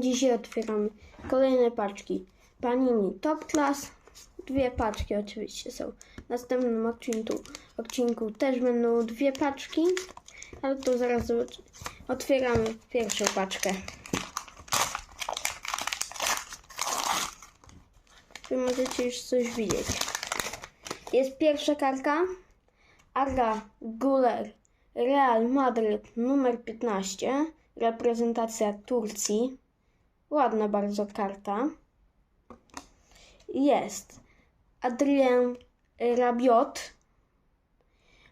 Dzisiaj otwieramy kolejne paczki. Panini Top Class. Dwie paczki oczywiście są. W następnym odcinku, odcinku też będą dwie paczki, ale to zaraz. Otwieramy pierwszą paczkę. Wy możecie już coś widzieć. Jest pierwsza kartka. Arda Guler, Real Madryt, numer 15. Reprezentacja Turcji. Ładna bardzo karta. Jest Adrien Rabiot,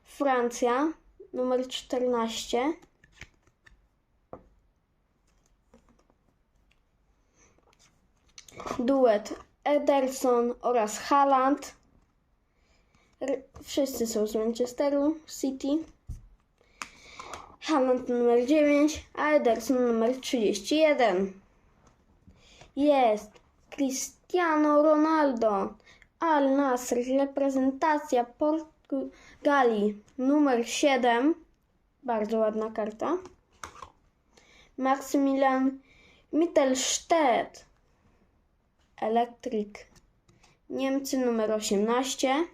Francja, numer 14. Duet Ederson oraz Haaland. Wszyscy są z Manchesteru City. Haaland numer 9, a Ederson numer 31. Jest Cristiano Ronaldo, Al Nasr, reprezentacja Portugalii numer 7. Bardzo ładna karta. Maksymilian Mittelstedt, Elektryk. Niemcy numer 18.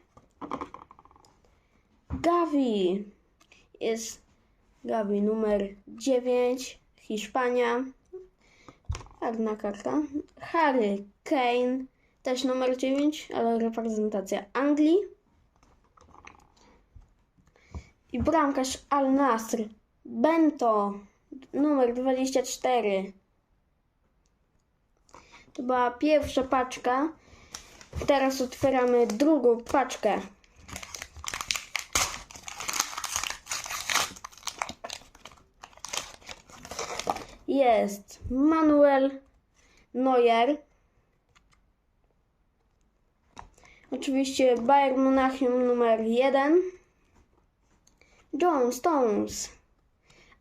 Gavi jest Gavi numer 9. Hiszpania. Ładna karta. Harry Kane też numer 9, ale reprezentacja Anglii. I bramkarz Al Nasr Bento numer 24. To była pierwsza paczka. Teraz otwieramy drugą paczkę. Jest Manuel Neuer. Oczywiście Bayern Monachium numer 1. John Stones.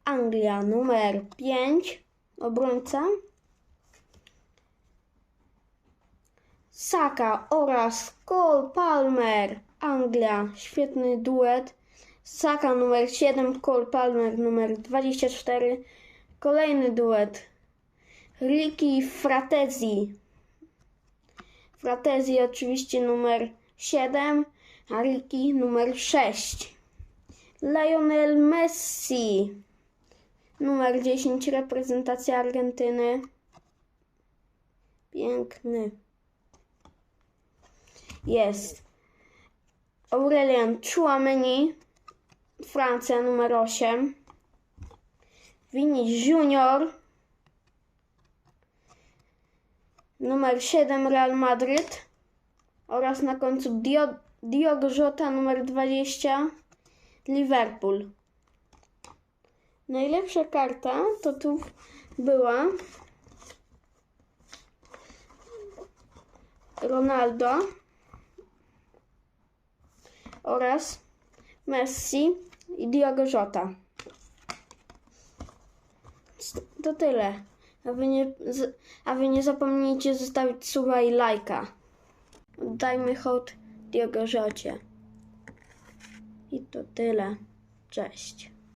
Anglia numer 5. Obrońca. Saka oraz Cole Palmer. Anglia. Świetny duet. Saka numer 7, Cole Palmer numer 24. Kolejny duet. Ricky Fratezi. Fratezi oczywiście numer 7, a Ricky numer 6. Lionel Messi. Numer 10, reprezentacja Argentyny. Piękny. Jest. Aurelian Chouameni. Francja numer 8. Vini Junior. Numer 7 Real Madryt. Oraz na końcu Dio, Diogo Jota numer 20 Liverpool. Najlepsza karta to tu była Ronaldo oraz Messi i Diogo Jota. To tyle. A wy nie, a wy nie zapomnijcie zostawić suba i lajka. Oddajmy hołd Diogo Jocie. I to tyle. Cześć.